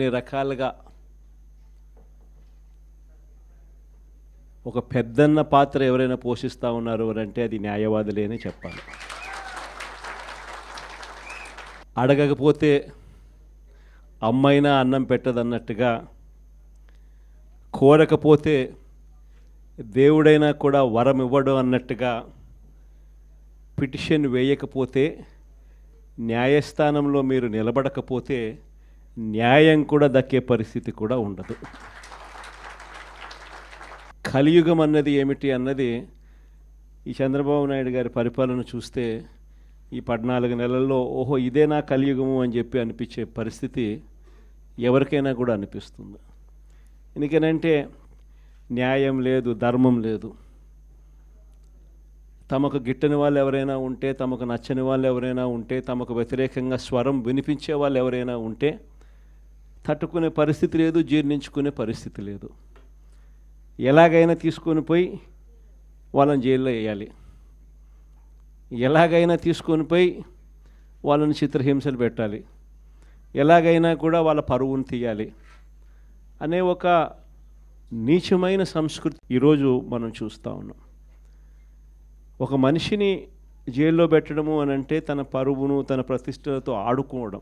అన్ని రకాలుగా ఒక పెద్దన్న పాత్ర ఎవరైనా పోషిస్తూ ఉన్నారు అని అంటే అది న్యాయవాదులే అని చెప్పాలి. అడగకపోతే అమ్మైనా అన్నం పెట్టదన్నట్టుగా కోరకపోతే దేవుడైనా కూడా వరం ఇవ్వడు అన్నట్టుగా పిటిషన్ వేయకపోతే న్యాయస్థానంలో మీరు నిలబడకపోతే న్యాయం కూడా దక్కే పరిస్థితి కూడా ఉండదు. కలియుగం అన్నది ఏమిటి అన్నది ఈ చంద్రబాబు నాయుడు గారి పరిపాలన చూస్తే ఈ పద్నాలుగు నెలల్లో ఓహో ఇదే నా కలియుగము అని చెప్పి అనిపించే పరిస్థితి ఎవరికైనా కూడా అనిపిస్తుంది. ఎందుకనంటే న్యాయం లేదు ధర్మం లేదు. తమకు గిట్టని వాళ్ళు ఎవరైనా ఉంటే తమకు నచ్చని వాళ్ళు ఎవరైనా ఉంటే తమకు వ్యతిరేకంగా స్వరం వినిపించే వాళ్ళు ఎవరైనా ఉంటే తట్టుకునే పరిస్థితి లేదు జీర్ణించుకునే పరిస్థితి లేదు. ఎలాగైనా తీసుకొని పోయి వాళ్ళని జైల్లో వేయాలి. ఎలాగైనా తీసుకొని పోయి వాళ్ళని చిత్రహింసలు పెట్టాలి. ఎలాగైనా కూడా వాళ్ళ పరువును తీయాలి అనే ఒక నీచమైన సంస్కృతి ఈరోజు మనం చూస్తూ ఉన్నాం. ఒక మనిషిని జైల్లో పెట్టడము అని అంటే తన పరువును తన ప్రతిష్టలతో ఆడుకోవడం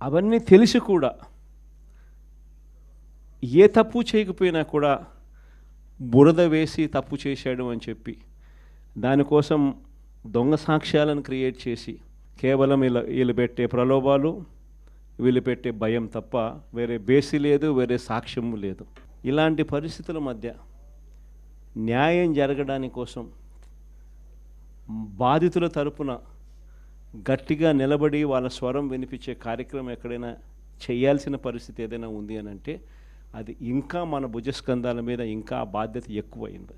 అవన్నీ తెలిసి కూడా ఏ తప్పు చేయకపోయినా కూడా బురద వేసి తప్పు చేశాడు అని చెప్పి దానికోసం దొంగ సాక్ష్యాలను క్రియేట్ చేసి కేవలం వీళ్ళ వీళ్ళు పెట్టే ప్రలోభాలు వీళ్ళు పెట్టే భయం తప్ప వేరే బేసి లేదు వేరే సాక్ష్యము లేదు. ఇలాంటి పరిస్థితుల మధ్య న్యాయం జరగడానికి కోసం బాధితుల తరపున గట్టిగా నిలబడి వాళ్ళ స్వరం వినిపించే కార్యక్రమం ఎక్కడైనా చేయాల్సిన పరిస్థితి ఏదైనా ఉంది అని అంటే అది ఇంకా మన భుజస్కంధాల మీద ఇంకా బాధ్యత ఎక్కువైంది.